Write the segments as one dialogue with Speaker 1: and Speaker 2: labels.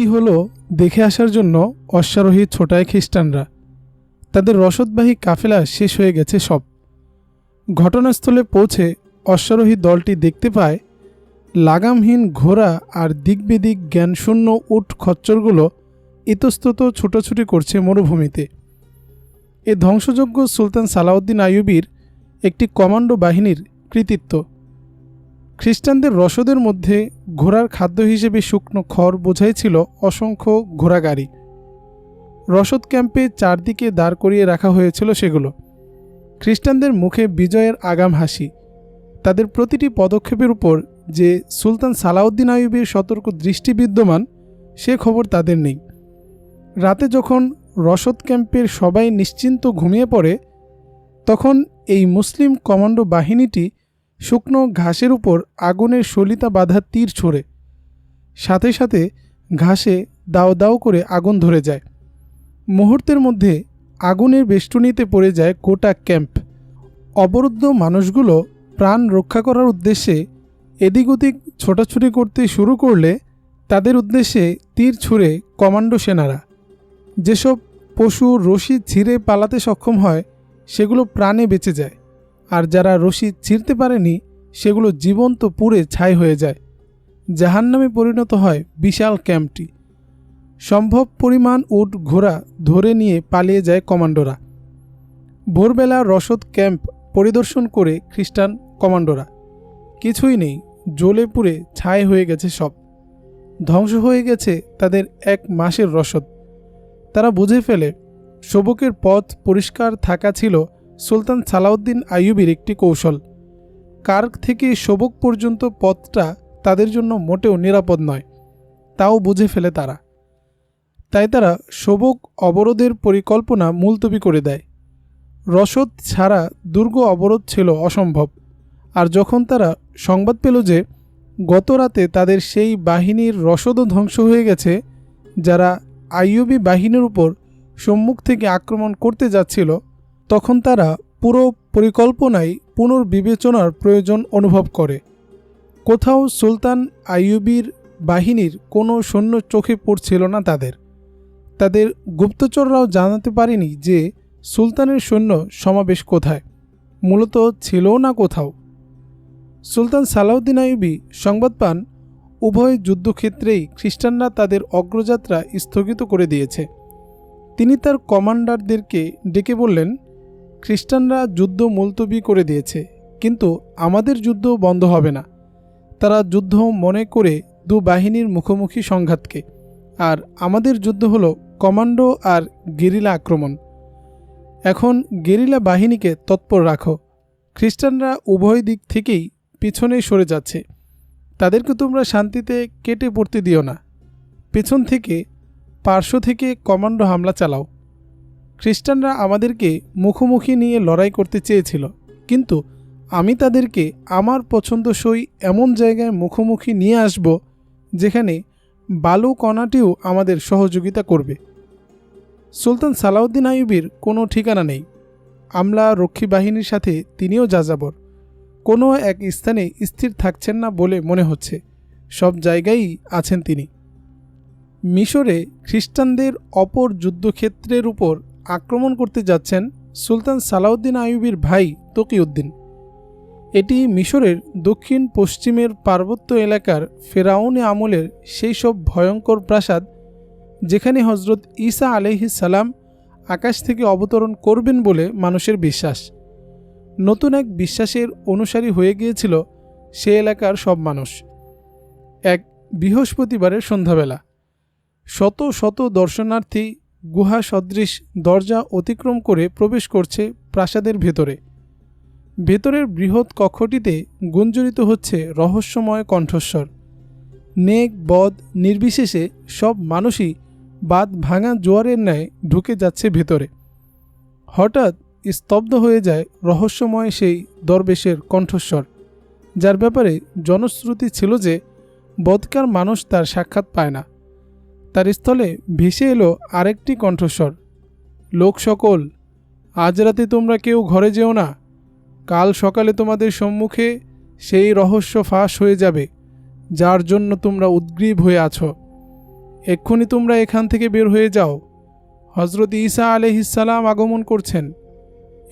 Speaker 1: কি হলো দেখে আসার জন্য অশ্বারোহী ছোটায় খ্রিস্টানরা। তাদের রসদবাহী কাফেলা শেষ হয়ে গেছে সব। ঘটনাস্থলে পৌঁছে অশ্বারোহী দলটি দেখতে পায়, লাগামহীন ঘোড়া আর দিকবেদিক জ্ঞানশূন্য উট খচ্চরগুলো ইতস্তত ছুটোছুটি করছে মরুভূমিতে। এ ধ্বংসযজ্ঞ সুলতান সালাউদ্দিন আইয়ুবির একটি কমান্ডো বাহিনীর কৃতিত্ব। খ্রিস্টানদের রসদের মধ্যে ঘোড়ার খাদ্য হিসেবে শুকনো খড় বোঝাই ছিল অসংখ্য ঘোড়াগাড়ি। রসদ ক্যাম্পে চারদিকে দাঁড় করিয়ে রাখা হয়েছিল সেগুলো। খ্রিস্টানদের মুখে বিজয়ের আগাম হাসি। তাদের প্রতিটি পদক্ষেপের উপর যে সুলতান সালাউদ্দিন আইয়ুবের সতর্ক দৃষ্টি বিদ্যমান, সে খবর তাদের নেই। রাতে যখন রসদ ক্যাম্পের সবাই নিশ্চিন্ত ঘুমিয়ে পড়ে, তখন এই মুসলিম কমান্ডো বাহিনীটি শুকনো ঘাসের উপর আগুনের সলিতা বাঁধা তীর ছোড়ে। সাথে সাথে ঘাসে দাও দাও করে আগুন ধরে যায়। মুহূর্তের মধ্যে আগুনের বেষ্টনীতে পড়ে যায় গোটা ক্যাম্প। অবরুদ্ধ মানুষগুলো প্রাণ রক্ষা করার উদ্দেশ্যে এদিক ওদিক ছোটাছুটি করতে শুরু করলে তাদের উদ্দেশ্যে তীর ছুঁড়ে কমান্ডো সেনারা। যেসব পশু রশি ছিঁড়ে পালাতে সক্ষম হয়, সেগুলো প্রাণে বেঁচে যায়। আর যারা রশি ছিঁড়তে পারেনি, সেগুলো জীবন্ত পুড়ে ছাই হয়ে যায়। জাহান্নামে পরিণত হয় বিশাল ক্যাম্পটি। সম্ভব পরিমাণ উট ঘোড়া ধরে নিয়ে পালিয়ে যায় কমান্ডোরা। ভোরবেলা রসদ ক্যাম্প পরিদর্শন করে খ্রিস্টান কমান্ডোরা। কিছুই নেই, জ্বলে পুড়ে ছাই হয়ে গেছে সব। ধ্বংস হয়ে গেছে তাদের এক মাসের রসদ। তারা বুঝে ফেলে, শোবকের পথ পরিষ্কার থাকা ছিল সুলতান সালাউদ্দিন আইয়ুবির একটি কৌশল। কার্ক থেকে শোবক পর্যন্ত পথটা তাদের জন্য মোটেও নিরাপদ নয়, তাও বুঝে ফেলে তারা। তাই তারা শোবক অবরোধের পরিকল্পনা মুলতবি করে দেয়। রসদ ছাড়া দুর্গ অবরোধ ছিল অসম্ভব, আর যখন তারা সংবাদ পেল যে গত রাতে তাদের সেই বাহিনীর রসদও ধ্বংস হয়ে গেছে, যারা আইয়ুবি বাহিনীর উপর সম্মুখ থেকে আক্রমণ করতে যাচ্ছিল তখন তারা পুরো পরিকল্পনায় পুনর্বিবেচনার প্রয়োজন অনুভব করে। কোথাও সুলতান আইয়ুবির বাহিনীর কোনো সৈন্য চোখে পড়ছিল না তাদের। তাদের গুপ্তচররাও জানাতে পারেনি যে সুলতানের সৈন্য সমাবেশ কোথায়, মূলত ছিলও না কোথাও। সুলতান সালাউদ্দিন আইয়ুবি সংবাদ পান, উভয় যুদ্ধক্ষেত্রেই খ্রিস্টানরা তাদের অগ্রযাত্রা স্থগিত করে দিয়েছে। তিনি তার কমান্ডারদেরকে ডেকে বললেন খ্রিস্টানরা যুদ্ধ মুলতবি করে দিয়েছে, কিন্তু আমাদের যুদ্ধ বন্ধ হবে না। তারা যুদ্ধ মনে করে দু বাহিনীর মুখোমুখি সংঘাতকে, আর আমাদের যুদ্ধ হলো কমান্ডো আর গেরিলা আক্রমণ। এখন গেরিলা বাহিনীকে তৎপর রাখো। খ্রিস্টানরা উভয় দিক থেকেই পিছনে সরে যাচ্ছে। তাদেরকে তোমরা শান্তিতে কেটে পড়তে দিও না। পেছন থেকে, পার্শ্ব থেকে কমান্ডো হামলা চালাও। খ্রিস্টানরা আমাদেরকে মুখোমুখি নিয়ে লড়াই করতে চেয়েছিল, কিন্তু আমি তাদেরকে আমার পছন্দসই এমন জায়গায় মুখোমুখি নিয়ে আসব, যেখানে বালু কণাটিও আমাদের সহযোগিতা করবে। সুলতান সালাউদ্দিন আইয়ুবির কোনো ঠিকানা নেই। আমলা রক্ষী বাহিনীর সাথে তিনিও যাযাবর। কোনো এক স্থানে স্থির থাকছেন না বলে মনে হচ্ছে। সব জায়গায়ই আছেন তিনি। মিশরে খ্রিস্টানদের অপর যুদ্ধক্ষেত্রের উপর আক্রমণ করতে যাচ্ছেন সুলতান সালাউদ্দিন আইয়ুবির ভাই তকিউদ্দিন। এটি মিশরের দক্ষিণ পশ্চিমের পার্বত্য এলাকার ফেরাউনে আমলের সেই সব ভয়ঙ্কর প্রাসাদ যেখানে হজরত ঈসা আলহিস সালাম আকাশ থেকে অবতরণ করবেন বলে মানুষের বিশ্বাস। নতুন এক বিশ্বাসের অনুসারী হয়ে গিয়েছিল সে এলাকার সব মানুষ। এক বৃহস্পতিবারের সন্ধ্যাবেলা। শত শত দর্শনার্থী গুহা সদৃশ দরজা অতিক্রম করে প্রবেশ করছে প্রাসাদের ভেতরে। ভেতরের বৃহৎ কক্ষটিতে গুঞ্জরিত হচ্ছে রহস্যময় কণ্ঠস্বর। নেক বদ, নির্বিশেষে সব মানুষই বাদ ভাঙা জোয়ারের ন্যায় ঢুকে যাচ্ছে ভেতরে। হঠাৎ স্তব্ধ হয়ে যায় রহস্যময় সেই দরবেশের কণ্ঠস্বর, যার ব্যাপারে জনশ্রুতি ছিল যে বদকার মানুষ তার সাক্ষাৎ পায় না। তার স্থলে ভেসে এলো আরেকটি কণ্ঠস্বর। লোক সকল, আজ রাতে তোমরা কেউ ঘরে যেও না। কাল সকালে তোমাদের সম্মুখে সেই রহস্য ফাঁস হয়ে যাবে, যার জন্য তোমরা উদ্গ্রীব হয়ে আছো। এক্ষুনি তোমরা এখান থেকে বের হয়ে যাও। হজরত ঈসা আলহিসাল্লাম আগমন করছেন।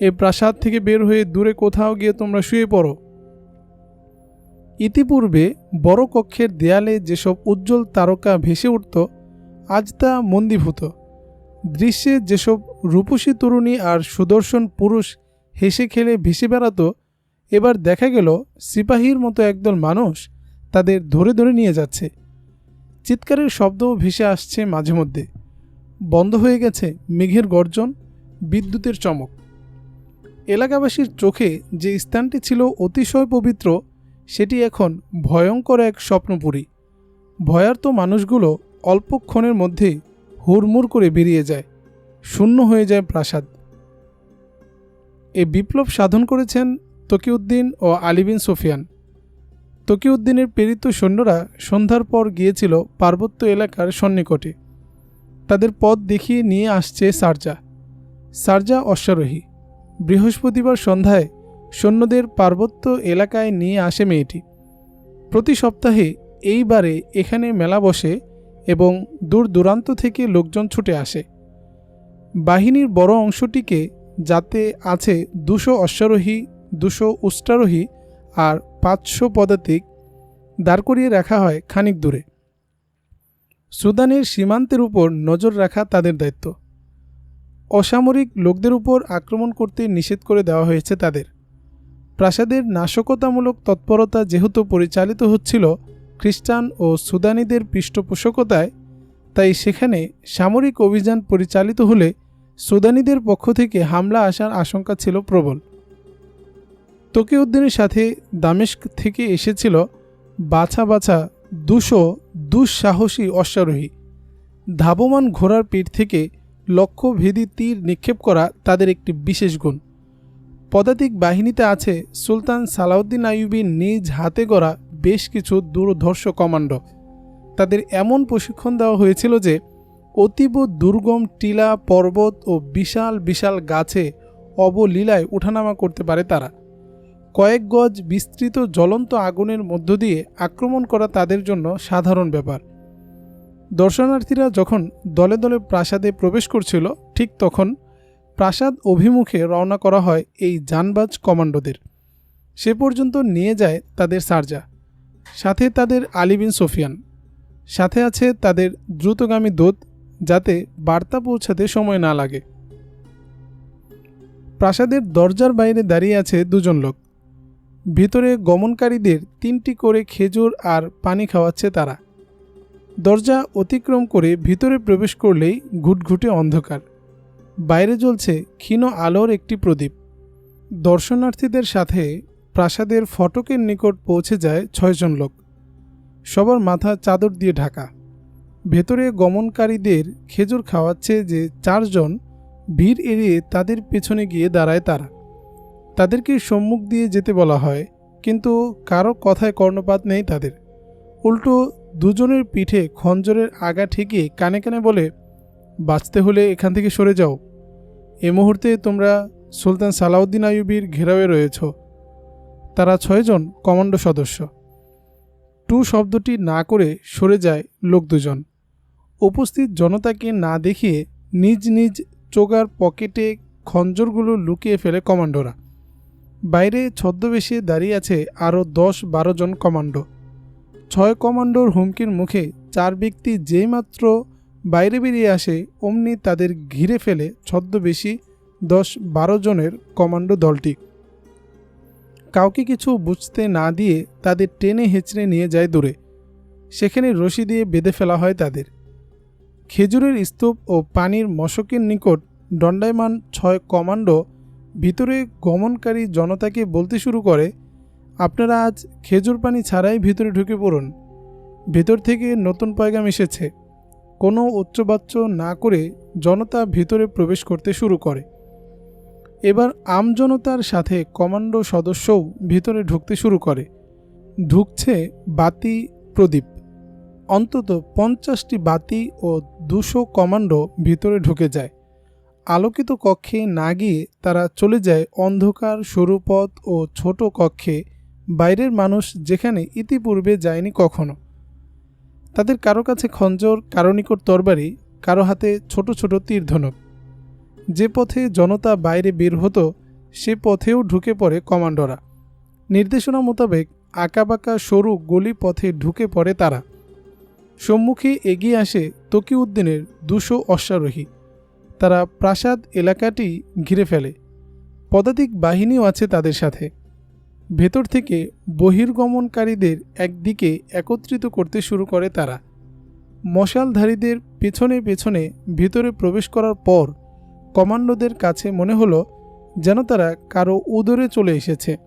Speaker 1: এ প্রাসাদ থেকে বের হয়ে দূরে কোথাও গিয়ে তোমরা শুয়ে পড়ো। ইতিপূর্বে বড় কক্ষের দেয়ালে যেসব উজ্জ্বল তারকা ভেসে উঠত আজ তা মন্দীভূত। দৃশ্যে যেসব রূপসী তরুণী আর সুদর্শন পুরুষ হেসে খেলে ভেসে বেড়াতো, এবার দেখা গেল সিপাহীর মতো একদল মানুষ তাদের ধরে ধরে নিয়ে যাচ্ছে। চিৎকারের শব্দও ভেসে আসছে মাঝে মধ্যে। বন্ধ হয়ে গেছে মেঘের গর্জন, বিদ্যুতের চমক। এলাকাবাসীর চোখে যে স্থানটি ছিল অতিশয় পবিত্র, সেটি এখন ভয়ঙ্কর এক স্বপ্নপুরী। ভয়ার্ত মানুষগুলো অল্পক্ষণের মধ্যে হুড়মুড় করে বেরিয়ে যায়। শূন্য হয়ে যায় প্রাসাদ। এ বিপ্লব সাধন করেছেন তকিউদ্দিন ও আলিবিন সোফিয়ান। তকিউদ্দিনের প্রেরিত সৈন্যরা সন্ধ্যার পর গিয়েছিল পার্বত্য এলাকার সন্নিকটে। তাদের পথ দেখিয়ে নিয়ে আসছে সারজা। সারজা অশ্বারোহী। বৃহস্পতিবার সন্ধ্যায় সৈন্যদের পার্বত্য এলাকায় নিয়ে আসে মেয়েটি। প্রতি সপ্তাহে এইবারে এখানে মেলা বসে এবং দূর দূরান্ত থেকে লোকজন ছুটে আসে। বাহিনীর বড় অংশটিকে যাতে আছে দুশো অশ্বারোহী, দুশো উষ্টারোহী আর পাঁচশো পদাতিক দাঁড় করিয়ে রাখা হয় খানিক দূরে। সুদানের সীমান্তের উপর নজর রাখা তাদের দায়িত্ব। অসামরিক লোকদের উপর আক্রমণ করতে নিষেধ করে দেওয়া হয়েছে তাদের। প্রাসাদের নাশকতামূলক তৎপরতা যেহেতু পরিচালিত হচ্ছিল খ্রিস্টান ও সুদানিদের পৃষ্ঠপোষকতায়, তাই সেখানে সামরিক অভিযান পরিচালিত হলে সুদানিদের পক্ষ থেকে হামলা আসার আশঙ্কা ছিল প্রবল। তকিউদ্দিনের সাথে দামেস্ক থেকে এসেছিল বাছা বাছা দুশো দুঃসাহসী অশ্বারোহী। ধাবমান ঘোড়ার পিঠ থেকে লক্ষ্যভেদী তীর নিক্ষেপ করা তাদের একটি বিশেষ গুণ। পদাতিক বাহিনীতে আছে সুলতান সালাউদ্দিন আইয়ুবী নিজ হাতে গড়া বেশ কিছু দূরধর্ষ কমান্ডো। তাদের এমন প্রশিক্ষণ দেওয়া হয়েছিল যে, অতীব দুর্গম টিলা, পর্বত ও বিশাল বিশাল গাছে অবলীলায় উঠানামা করতে পারে তারা। কয়েক গজ বিস্তৃত জ্বলন্ত আগুনের মধ্য দিয়ে আক্রমণ করা তাদের জন্য সাধারণ ব্যাপার। দর্শনার্থীরা যখন দলে দলে প্রাসাদে প্রবেশ করছিল, ঠিক তখন প্রাসাদ অভিমুখে রওনা করা হয় এই যানবাজ কমান্ডোদের। সে পর্যন্ত নিয়ে যায় তাদের সার্জা, সাথে তাদের আলিবিন সোফিয়ান, সাথে আছে তাদের দ্রুতগামী দূত যাতে বার্তা পৌঁছাতে সময় না লাগে। প্রাসাদের দরজার বাইরে দাঁড়িয়ে আছে দুজন লোক। ভিতরে গমনকারীদের তিনটি করে খেজুর আর পানি খাওয়াচ্ছে তারা। দরজা অতিক্রম করে ভিতরে প্রবেশ করলেই ঘুটঘুটে অন্ধকার। বাইরে জ্বলছে ক্ষীণ আলোর একটি প্রদীপ। দর্শনার্থীদের সাথে প্রাসাদের ফটকের নিকট পৌঁছে যায় ছয়জন লোক। সবার মাথা চাদর দিয়ে ঢাকা। ভেতরে গমনকারীদের খেজুর খাওয়াচ্ছে যে চারজন ভিড় এড়িয়ে তাদের পেছনে গিয়ে দাঁড়ায় তারা। তাদেরকে সম্মুখ দিয়ে যেতে বলা হয়, কিন্তু কারও কথায় কর্ণপাত নেই তাদের। উল্টো দুজনের পিঠে খঞ্জরের আগা ঠেকিয়ে কানে কানে বলে, বাঁচতে হলে এখান থেকে সরে যাও। এ মুহূর্তে তোমরা সুলতান সালাউদ্দিন আইয়ুবির ঘেরাওয়ে রয়েছ। তারা ছয়জন কমান্ডো সদস্য। টু শব্দটি না করে সরে যায় লোক দুজন। উপস্থিত জনতাকে না দেখিয়ে নিজ নিজ চোগার পকেটে খঞ্জরগুলো লুকিয়ে ফেলে কমান্ডোরা। বাইরে ছদ্মবেশে দাঁড়িয়ে আছে আরও দশ বারো জন কমান্ডো। ছয় কমান্ডোর হুমকির মুখে চার ব্যক্তি যেইমাত্র বাইরে বেরিয়ে আসে, অমনি তাদের ঘিরে ফেলে ছদ্মবেশী দশ বারো জনের কমান্ডো দলটি। কাউকে কিছু বুঝতে না দিয়ে তাদের টেনে হেঁচড়ে নিয়ে যায় দূরে। সেখানে রশি দিয়ে বেঁধে ফেলা হয় তাদের। খেজুরের স্তূপ ও পানির মশকের নিকট দণ্ডায়মান ছয় কমান্ডো ভিতরে গমনকারী জনতাকে বলতে শুরু করে, আপনারা আজ খেজুর পানি ছাড়াই ভিতরে ঢুকে পড়ুন। ভেতর থেকে নতুন পয়গাম এসেছে। কোনো উচ্চবাচ্য না করে জনতা ভিতরে প্রবেশ করতে শুরু করে। এবার আমজনতার সাথে কমান্ডো সদস্যও ভিতরে ঢুকতে শুরু করে। ঢুকছে বাতি প্রদীপ। অন্তত পঞ্চাশটি বাতি ও দুশো কমান্ডো ভিতরে ঢুকে যায়। আলোকিত কক্ষে না গিয়ে তারা চলে যায় অন্ধকার সরু পথ ও ছোট কক্ষে। বাইরের মানুষ যেখানে ইতিপূর্বে যায়নি কখনো। তাদের কারও কাছে খঞ্জর, কারও নিকট তরবারি, কারও হাতে ছোট ছোট তীরধনুক যে পথে জনতা বাইরে বের হতো, সে পথেও ঢুকে পড়ে কমান্ডোরা। নির্দেশনা মোতাবেক আঁকাবাঁকা সরু গলি পথে ঢুকে পড়ে তারা। সম্মুখে এগিয়ে আসে তকিউদ্দিনের দুশো অশ্বারোহী। তারা প্রাসাদ এলাকাটি ঘিরে ফেলে। পদাতিক বাহিনীও আছে তাদের সাথে। ভেতর থেকে বহির্গমনকারীদের একদিকে একত্রিত করতে শুরু করে তারা। মশালধারীদের পেছনে পেছনে ভিতরে প্রবেশ করার পর কমান্ডোদের কাছে মনে হলো যেন তারা কারও উদরে চলে এসেছে।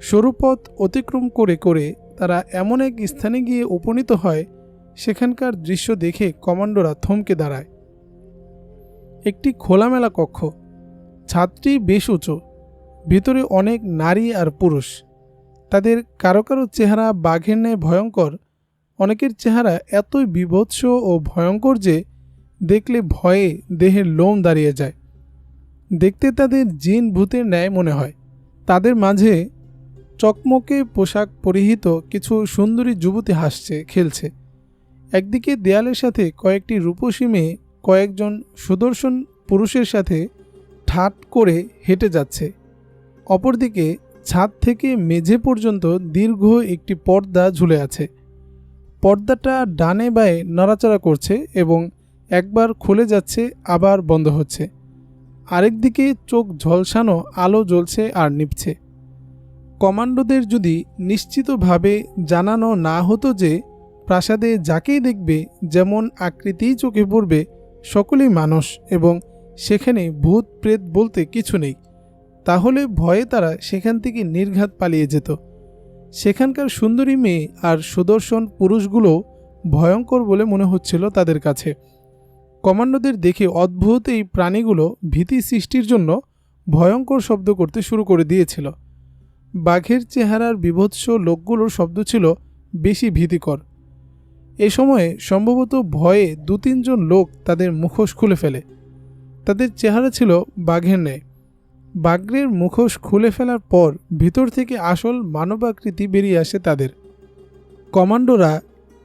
Speaker 1: সরুপথ অতিক্রম করে করে তারা এমন এক স্থানে গিয়ে উপনীত হয়, সেখানকার দৃশ্য দেখে কমান্ডোরা থমকে দাঁড়ায়। একটি খোলামেলা কক্ষ। ছাদটি বেশ উঁচু। ভিতরে অনেক নারী আর পুরুষ। তাদের কারও কারও চেহারা বাঘের ন্যায় ভয়ঙ্কর। অনেকের চেহারা এতই বিভৎস ও ভয়ঙ্কর যে দেখলে ভয়ে দেহের লোম দাঁড়িয়ে যায়। দেখতে তাদের জিন ভূতের ন্যায় মনে হয়। তাদের মাঝে চকমকে পোশাক পরিহিত কিছু সুন্দরী যুবতী হাসছে, খেলছে। একদিকে দেয়ালের সাথে কয়েকটি রূপসী মেয়ে, কয়েকজন সুদর্শন পুরুষের সাথে ঠাট করে হেঁটে যাচ্ছে। অপরদিকে ছাদ থেকে মেঝে পর্যন্ত দীর্ঘ একটি পর্দা ঝুলে আছে। পর্দাটা ডানে বায়ে নড়াচড়া করছে এবং একবার খুলে যাচ্ছে, আবার বন্ধ হচ্ছে। আরেকদিকে চোখ ঝলসানো আলো জ্বলছে আর নিপছে কমান্ডোদের যদি নিশ্চিতভাবে জানানো না হতো যে প্রাসাদে যাকেই দেখবে, যেমন আকৃতিই চোখে পড়বে, সকলেই মানুষ এবং সেখানে ভূত প্রেত বলতে কিছু নেই। তাহলে ভয়ে তারা সেখান থেকে নির্ঘাত পালিয়ে যেত। সেখানকার সুন্দরী মেয়ে আর সুদর্শন পুরুষগুলো ভয়ঙ্কর বলে মনে হচ্ছিল তাদের কাছে। কমান্ডোদের দেখে অদ্ভুত এই প্রাণীগুলো ভীতি সৃষ্টির জন্য ভয়ঙ্কর শব্দ করতে শুরু করে দিয়েছিল। বাঘের চেহারার বিভৎস লোকগুলোর শব্দ ছিল বেশি ভীতিকর। এ সময়ে সম্ভবত ভয়ে দু তিনজন লোক তাদের মুখোশ খুলে ফেলে। তাদের চেহারা ছিল বাঘের ন্যায়। বাঘের মুখোশ খুলে ফেলার পর ভিতর থেকে আসল মানবাকৃতি বেরিয়ে আসে তাদের। কমান্ডোরা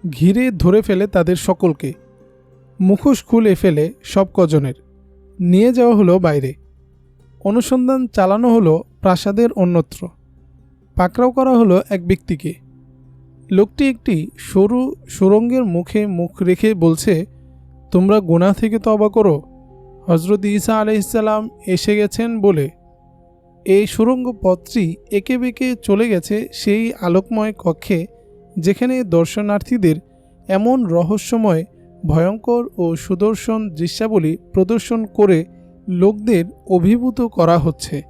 Speaker 1: ঘিরে ধরে ফেলে তাদের সকলকে। মুখোশ খুলে ফেলে সব কজনের। নিয়ে যাওয়া হলো বাইরে। অনুসন্ধান চালানো হলো প্রাসাদের অন্যত্র। পাকড়াও করা হলো এক ব্যক্তিকে। লোকটি একটি সরু সুরঙ্গের মুখে মুখ রেখে বলছে, তোমরা গোনা থেকে তবা করো। হজরত ঈসা আলাইসাল্লাম এসে গেছেন বলে এই সুরঙ্গ পথটি একে বেঁকে চলে গেছে সেই আলোকময় কক্ষে, যেখানে দর্শনার্থীদের এমন রহস্যময়, ভয়ঙ্কর ও সুদর্শন দৃশ্যাবলী প্রদর্শন করে লোকদের অভিভূত করা হচ্ছে।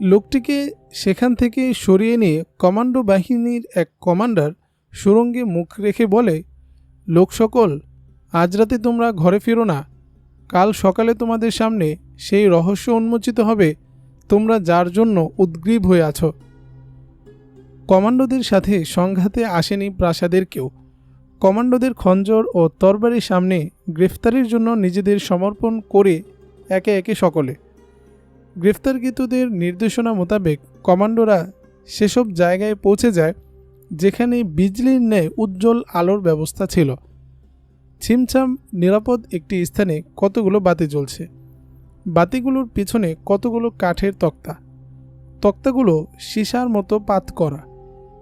Speaker 1: লোকটিকে সেখান থেকে সরিয়ে নিয়ে কমান্ডো বাহিনীর এক কমান্ডার সুরঙ্গে মুখ রেখে বলে, লোক সকল, আজ রাতে তোমরা ঘরে ফিরো না। কাল সকালে তোমাদের সামনে সেই রহস্য উন্মোচিত হবে তোমরা যার জন্য উদ্গ্রীব হয়ে আছো। কমান্ডোদের সাথে সংঘাতে আসেনি প্রাসাদের কেউ। কমান্ডোদের খঞ্জর ও তরবারির সামনে গ্রেফতারির জন্য নিজেদের সমর্পণ করে একে একে সকলে। গ্রেফতারকৃতদের নির্দেশনা মোতাবেক কমান্ডোরা সেসব জায়গায় পৌঁছে যায়, যেখানে বিজলির ন্যায় উজ্জ্বল আলোর ব্যবস্থা ছিল। ছিমছাম নিরাপদ একটি স্থানে কতগুলো বাতি জ্বলছে? বাতিগুলোর পিছনে কতগুলো কাঠের তক্তা? তক্তাগুলো সীসার মতো পাত করা।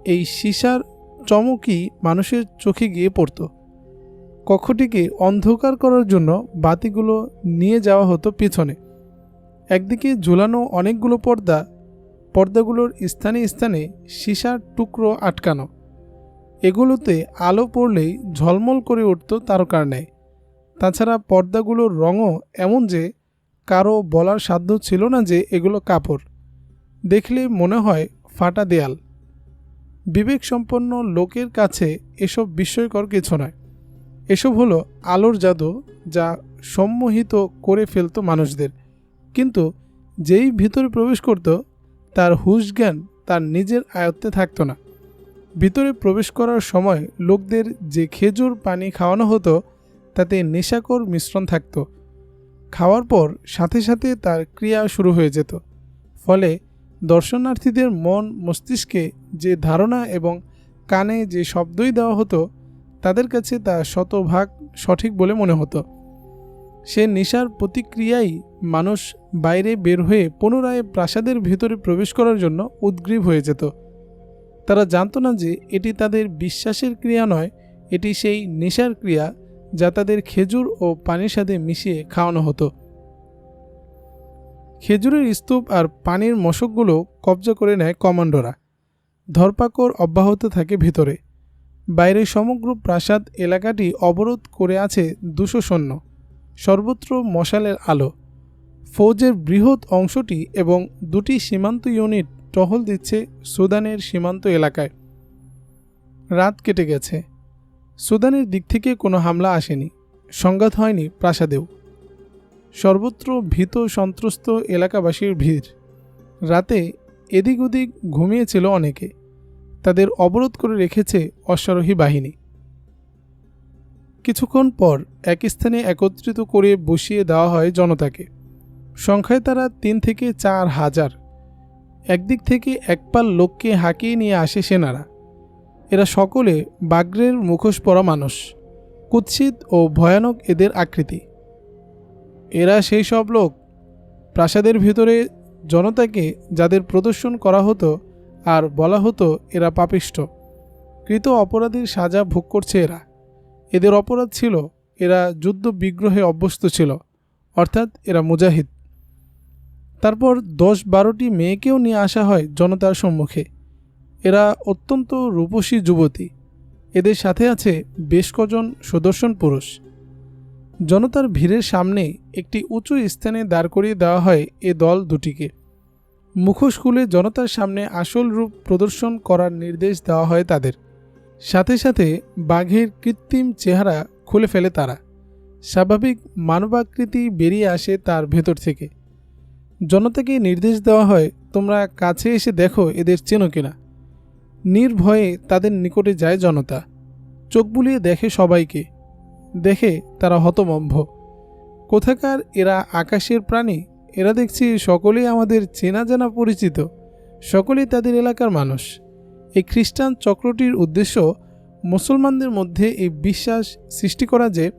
Speaker 1: এই সীসার চমকই মানুষের চোখে গিয়ে পড়ত। কক্ষটিকে অন্ধকার করার জন্য বাতিগুলো নিয়ে যাওয়া হতো পিছনে। একদিকে ঝুলানো অনেকগুলো পর্দা, পর্দাগুলোর স্থানে স্থানে সীসার টুকরো আটকানো। এগুলোতে আলো পড়লেই ঝলমল করে উঠত তারকার নেয় তাছাড়া পর্দাগুলোর রঙও এমন যে কারও বলার সাধ্য ছিল না যে এগুলো কাপড়। দেখলে মনে হয় ফাটা দেয়াল। বিবেকসম্পন্ন লোকের কাছে এসব বিস্ময়কর কিছু নয়। এসব হলো আলোর জাদু যা সম্মোহিত করে ফেলত মানুষদের। কিন্তু যেই ভিতরে প্রবেশ করত, তার হুশ জ্ঞান তার নিজের আয়ত্তে থাকতো না। ভিতরে প্রবেশ করার সময় লোকদের যে খেজুর পানি খাওয়ানো হতো, তাতে নেশাকর মিশ্রণ থাকত। খাওয়ার পর সাথে সাথে তার ক্রিয়া শুরু হয়ে যেত। ফলে দর্শনার্থীদের মন, মস্তিষ্কে যে ধারণা এবং কানে যে শব্দই দেওয়া হতো, তাদের কাছে তা শতভাগ সঠিক বলে মনে হতো। সে নেশার প্রতিক্রিয়াই মানুষ বাইরে বের হয়ে পুনরায় প্রাসাদের ভেতরে প্রবেশ করার জন্য উদ্গ্রীব হয়ে যেত। তারা জানতো না যে এটি তাদের বিশ্বাসের ক্রিয়া নয়, এটি সেই নেশার ক্রিয়া যা তাদের খেজুর ও পানির সাথে মিশিয়ে খাওয়ানো হতো। খেজুরের স্তূপ আর পানির মশকগুলো কবজা করে নেয় কমান্ডোরা। ধরপাকড় অব্যাহত থাকে ভেতরে। বাইরে সমগ্র প্রাসাদ এলাকাটি অবরোধ করে আছে দুশো সৈন্য, সর্বত্র মশালের আলো। ফৌজের বৃহৎ অংশটি এবং দুটি সীমান্ত ইউনিট টহল দিচ্ছে সুদানের সীমান্ত এলাকায়। রাত কেটে গেছে। সুদানের দিক থেকে কোনো হামলা আসেনি, সংঘাত হয়নি প্রাসাদেও। সর্বত্র ভীত, সন্ত্রস্ত এলাকাবাসীর ভিড়। রাতে এদিক ওদিক ঘুমিয়েছিল অনেকে। তাদের অবরোধ করে রেখেছে অশ্বারোহী বাহিনী। কিছুক্ষণ পর এক স্থানে একত্রিত করে বসিয়ে দেওয়া হয় জনতাকে। সংখ্যায় তারা তিন থেকে চার হাজার। একদিক থেকে একপাল লোককে হাঁকিয়ে নিয়ে আসে সেনারা। এরা সকলে বাগ্রের মুখোশ পরা মানুষ, কুৎসিত ও ভয়ানক এদের আকৃতি। এরা সেই সব লোক, প্রাসাদের ভিতরে জনতাকে যাদের প্রদর্শন করা হতো আর বলা হতো এরা পাপিষ্ট। কৃত অপরাধীর সাজা ভোগ করছে এরা। এদের অপরাধ ছিল, এরা যুদ্ধ বিগ্রহে অভ্যস্ত ছিল, অর্থাৎ এরা মুজাহিদ। তারপর দশ বারোটি মেয়েকেও নিয়ে আসা হয় জনতার সম্মুখে। এরা অত্যন্ত রূপসী যুবতী। এদের সাথে আছে বেশ কজন সুদর্শন পুরুষ। জনতার ভিড়ের সামনে একটি উঁচু স্থানে দাঁড় করিয়ে দেওয়া হয় এ দল দুটিকে। মুখোশ খুলে জনতার সামনে আসল রূপ প্রদর্শন করার নির্দেশ দেওয়া হয় তাদের। সাথে সাথে বাঘের কৃত্রিম চেহারা খুলে ফেলে তারা। স্বাভাবিক মানবাকৃতি বেরিয়ে আসে তার ভেতর থেকে। জনতাকে নির্দেশ দেওয়া হয়, তোমরা কাছে এসে দেখো এদের চেনো কিনা। নির্ভয়ে তাদের নিকটে যায় জনতা। চোখ বুলিয়ে দেখে সবাইকে। দেখে তারা হতমম্ভ কোথাকার এরা আকাশের প্রাণী, এরা দেখছি সকলেই আমাদের চেনা জানা পরিচিত। সকলেই তাদের এলাকার মানুষ। এই খ্রিস্টান চক্রটির উদ্দেশ্য মুসলমানদের মধ্যে এই বিশ্বাস সৃষ্টি করা যে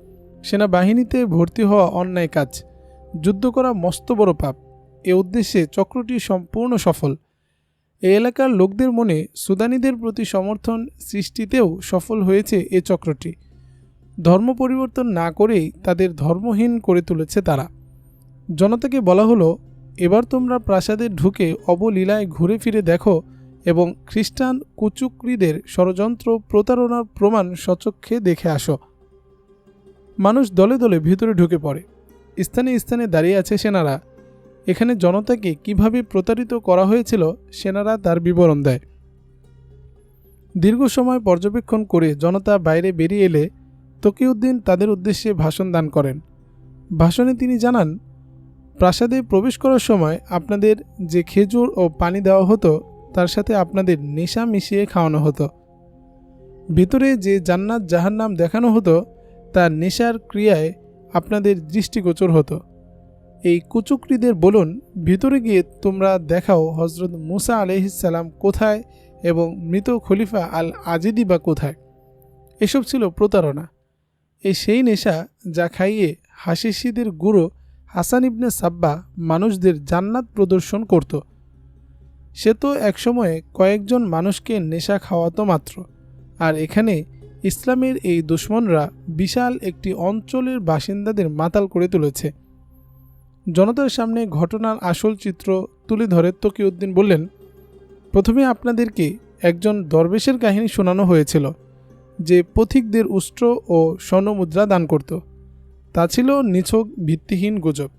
Speaker 1: সেনাবাহিনীতে ভর্তি হওয়া অন্যায় কাজ, যুদ্ধ করা মস্ত বড় পাপ। এ উদ্দেশ্যে চক্রটি সম্পূর্ণ সফল। এই এলাকার লোকদের মনে সুদানিদের প্রতি সমর্থন সৃষ্টিতেও সফল হয়েছে এ চক্রটি। ধর্ম পরিবর্তন না করেই তাদের ধর্মহীন করে তুলেছে তারা। জনতাকে বলা হলো, এবার তোমরা প্রাসাদে ঢুকে অবলীলায় ঘুরে ফিরে দেখো এবং খ্রিস্টান কুচুকরিদের ষড়যন্ত্র প্রতারণার প্রমাণ সচক্ষে দেখে আসো। মানুষ দলে দলে ভিতরে ঢুকে পড়ে। স্থানে স্থানে দাঁড়িয়ে আছে সেনারা। এখানে জনতাকে কীভাবে প্রতারিত করা হয়েছিল সেনারা তার বিবরণ দেয়। দীর্ঘ সময় পর্যবেক্ষণ করে জনতা বাইরে বেরিয়ে এলে তকিউদ্দিন তাদের উদ্দেশ্যে ভাষণ দান করেন। ভাষণে তিনি জানান, প্রাসাদে প্রবেশ করার সময় আপনাদের যে খেজুর ও পানি দেওয়া হতো, তার সাথে আপনাদের নেশা মিশিয়ে খাওয়ানো হতো। ভিতরে যে জান্নাত জাহান্নাম দেখানো হতো, তার নেশার ক্রিয়ায় আপনাদের দৃষ্টিগোচর হতো। এই কুচুকরিদের বলুন, ভিতরে গিয়ে তোমরা দেখাও হজরত মুসা আলহিসাল্লাম কোথায় এবং মৃত খলিফা আল আজিদি বা কোথায়। এসব ছিল প্রতারণা। এই সেই নেশা যা খাইয়ে হাসিসিদের গুরু হাসান ইবনে সাব্বা মানুষদের জান্নাত প্রদর্শন করত। সে তো একসময়ে কয়েকজন মানুষকে নেশা খাওয়াতো মাত্র। আর এখানে ইসলামের এই দুশ্মনরা বিশাল একটি অঞ্চলের বাসিন্দাদের মাতাল করে তুলেছে। জনতার সামনে ঘটনার আসল চিত্র তুলে ধরে তকিউদ্দিন বললেন, প্রথমে আপনাদেরকে একজন দরবেশের কাহিনী শোনানো হয়েছিল, যে পথিকদের উষ্ট্র ও স্বর্ণমুদ্রা দান করত। তা ছিল নিছক ভিত্তিহীন গুজব।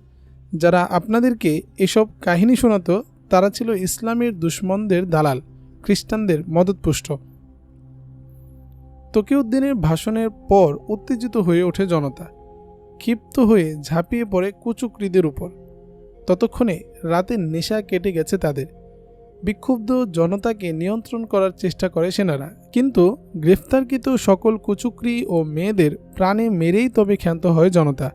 Speaker 1: যারা আপনাদেরকে এসব কাহিনী শোনাতো, তারা ছিল ইসলামের দুশ্মনদের দালাল, খ্রিস্টানদের মদতপুষ্ট। তকিউদ্দিনের ভাষণের পর উত্তেজিত হয়ে ওঠে জনতা। ক্ষিপ্ত হয়ে ঝাঁপিয়ে পড়ে কুচুকরিদের উপর। ততক্ষণে রাতের নেশা কেটে গেছে তাদের। বিক্ষুব্ধ জনতাকে নিয়ন্ত্রণ করার চেষ্টা করে সেনারা। কিন্তু গ্রেফতারকৃত সকল কুচুকরি ও মেয়েদের প্রাণে মেরেই তবে ক্ষান্ত হয় জনতা।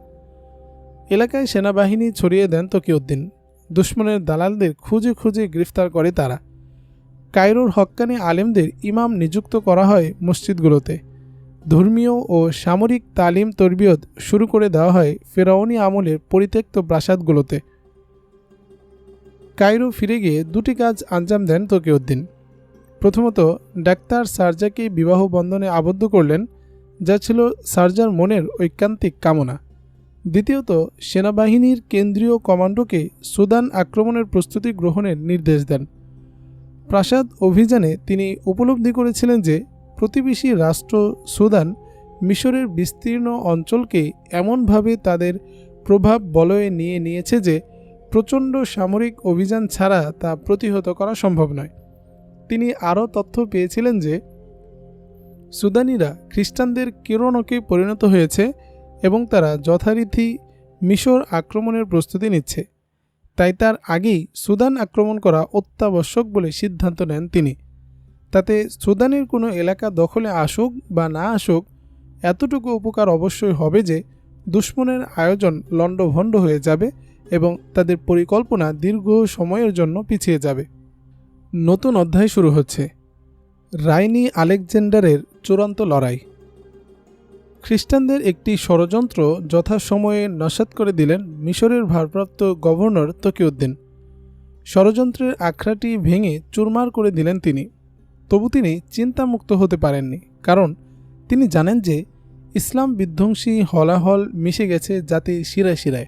Speaker 1: এলাকায় সেনাবাহিনী ছড়িয়ে দেন তকিউদ্দিন। দুশ্মনের দালালদের খুঁজে খুঁজে গ্রেফতার করে তারা। কায়রোর হক্কানি আলেমদের ইমাম নিযুক্ত করা হয় মসজিদগুলোতে। ধর্মীয় ও সামরিক তালিম তরবিয়ত শুরু করে দেওয়া হয় ফেরাউনি আমলের পরিত্যক্ত প্রাসাদগুলোতে। কায়রো ফিরে গিয়ে দুটি কাজ আঞ্জাম দেন তকিউদ্দিন। প্রথমত, ডাক্তার সার্জাকে বিবাহ বন্ধনে আবদ্ধ করলেন, যা ছিল সার্জার মনের ঐকান্তিক কামনা। দ্বিতীয়ত, সেনাবাহিনীর কেন্দ্রীয় কমান্ডোকে সুদান আক্রমণের প্রস্তুতি গ্রহণের নির্দেশ দেন। প্রাসাদ অভিযানে তিনি উপলব্ধি করেছিলেন যে প্রতিবেশী রাষ্ট্র সুদান মিশরের বিস্তীর্ণ অঞ্চলকে এমনভাবে তাদের প্রভাব বলয়ে নিয়ে নিয়েছে যে প্রচণ্ড সামরিক অভিযান ছাড়া তা প্রতিহত করা সম্ভব নয়। তিনি আরও তথ্য পেয়েছিলেন যে সুদানিরা খ্রিস্টানদের কিরণকে পরিণত হয়েছে এবং তারা যথারীতি মিশর আক্রমণের প্রস্তুতি নিচ্ছে। তাই তার আগেই সুদান আক্রমণ করা অত্যাবশ্যক বলে সিদ্ধান্ত নেন তিনি। তাতে সুদানের কোনো এলাকা দখলে আসুক বা না আসুক, এতটুকু উপকার অবশ্যই হবে যে দুশ্মনের আয়োজন লণ্ডভণ্ড হয়ে যাবে এবং তাদের পরিকল্পনা দীর্ঘ সময়ের জন্য পিছিয়ে যাবে। নতুন অধ্যায় শুরু হচ্ছে। রাইনি আলেকজান্ডারের চূড়ান্ত লড়াই। খ্রিস্টানদের একটি ষড়যন্ত্র যথাসময়ে নস্যাৎ করে দিলেন মিশরের ভারপ্রাপ্ত গভর্নর তকিউদ্দিন। ষড়যন্ত্রের আখড়াটি ভেঙে চুরমার করে দিলেন তিনি। তবু তিনি চিন্তামুক্ত হতে পারেননি, কারণ তিনি জানেন যে ইসলাম বিধ্বংসী হলাহল মিশে গেছে জাতি শিরায় শিরায়।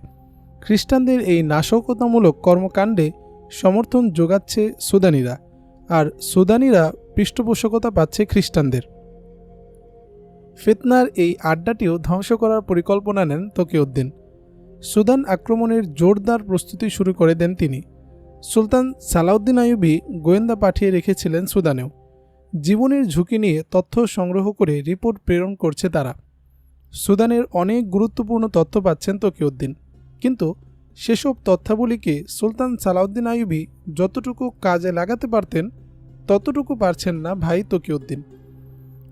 Speaker 1: খ্রিস্টানদের এই নাশকতামূলক কর্মকাণ্ডে সমর্থন যোগাচ্ছে সুদানিরা, আর সুদানিরা পৃষ্ঠপোষকতা পাচ্ছে খ্রিস্টানদের। ফেতনার এই আড্ডাটিও ধ্বংস করার পরিকল্পনা নেন তকিউদ্দিন। সুদান আক্রমণের জোরদার প্রস্তুতি শুরু করে দেন তিনি। সুলতান সালাউদ্দিন আইয়ুবি গোয়েন্দা পাঠিয়ে রেখেছিলেন সুদানেও। জীবনের ঝুঁকি নিয়ে তথ্য সংগ্রহ করে রিপোর্ট প্রেরণ করছে তারা। সুদানের অনেক গুরুত্বপূর্ণ তথ্য পাচ্ছেন তকিউদ্দিন। কিন্তু সেসব তথ্যাবলীকে সুলতান সালাউদ্দিন আইয়ুবি যতটুকু কাজে লাগাতে পারতেন, ততটুকু পারছেন না ভাই তকিউদ্দিন।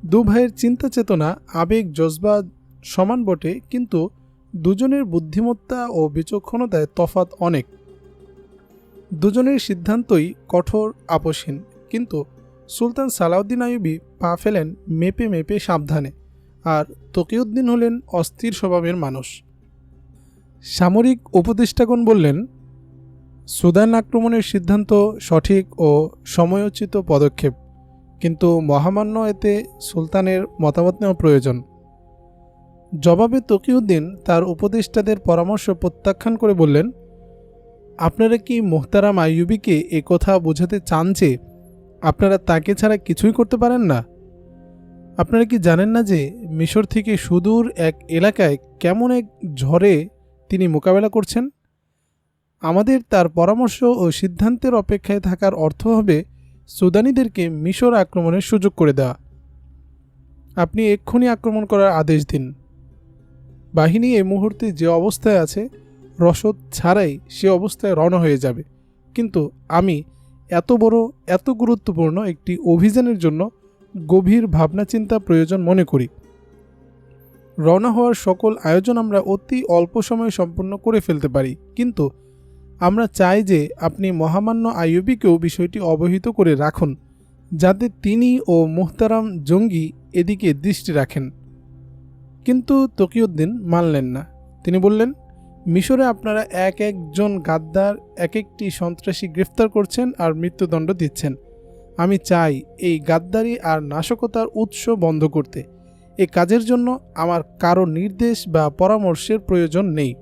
Speaker 1: দু ভাইয়ের চিন্তা চেতনা, আবেগ, জজবা সমান বটে, কিন্তু দুজনের বুদ্ধিমত্তা ও বিচক্ষণতায় তফাত অনেক। দুজনের সিদ্ধান্তই কঠোর, আপোষহীন, কিন্তু সুলতান সালাউদ্দিন আইয়ুবি পা ফেলেন মেপে মেপে সাবধানে আর তকিউদ্দিন হলেন অস্থির স্বভাবের মানুষ। সামরিক উপদেষ্টাগণ বললেন, সুদান আক্রমণের সিদ্ধান্ত সঠিক ও সময়োচিত পদক্ষেপ, কিন্তু মহামান্য এতে সুলতানের মতামত নেওয়া প্রয়োজন। জবাবে তকিউদ্দিন তার উপদেষ্টাদের পরামর্শ প্রত্যাখ্যান করে বললেন, আপনারা কি মোহতারাম আইয়ুবিকে এ কথা বোঝাতে চান যে আপনারা তাকে ছাড়া কিছুই করতে পারেন না। আপনারা কি জানেন না যে মিশর থেকে সুদূর এক এলাকায় কেমন এক ঝড়ে তিনি মোকাবেলা করছেন? আমাদের তার পরামর্শ ও সিদ্ধান্তের অপেক্ষায় থাকার অর্থ হবে সুদানিদেরকে মিশর আক্রমণের সুযোগ করে দেওয়া। আপনি এক্ষুনি আক্রমণ করার আদেশ দিন। বাহিনী এই মুহূর্তে যে অবস্থায় আছে, রসদ ছাড়াই সে অবস্থায় রওনা হয়ে যাবে। কিন্তু আমি এত বড়, এত গুরুত্বপূর্ণ একটি অভিযানের জন্য গভীর ভাবনা চিন্তা প্রয়োজন মনে করি। রওনা হওয়ার সকল আয়োজন আমরা অতি অল্প সময়ে সম্পন্ন করে ফেলতে পারি, কিন্তু আমরা চাই যে আপনি মহামান্য আইয়ুবিকেও বিষয়টি অবহিত করে রাখুন, যাতে তিনি ও মুহতারাম জঙ্গি এদিকে দৃষ্টি রাখেন। কিন্তু তকিউদ্দিন মানলেন না। তিনি বললেন মিশরে আপনারা এক একজন গাদ্দার এক একটি সন্ত্রাসী গ্রেফতার করছেন আর মৃত্যুদণ্ড দিচ্ছেন। আমি চাই এই গাদ্দারি আর নাশকতার উৎস বন্ধ করতে। এ কাজের জন্য আমার কারও নির্দেশ বা পরামর্শের প্রয়োজন নেই।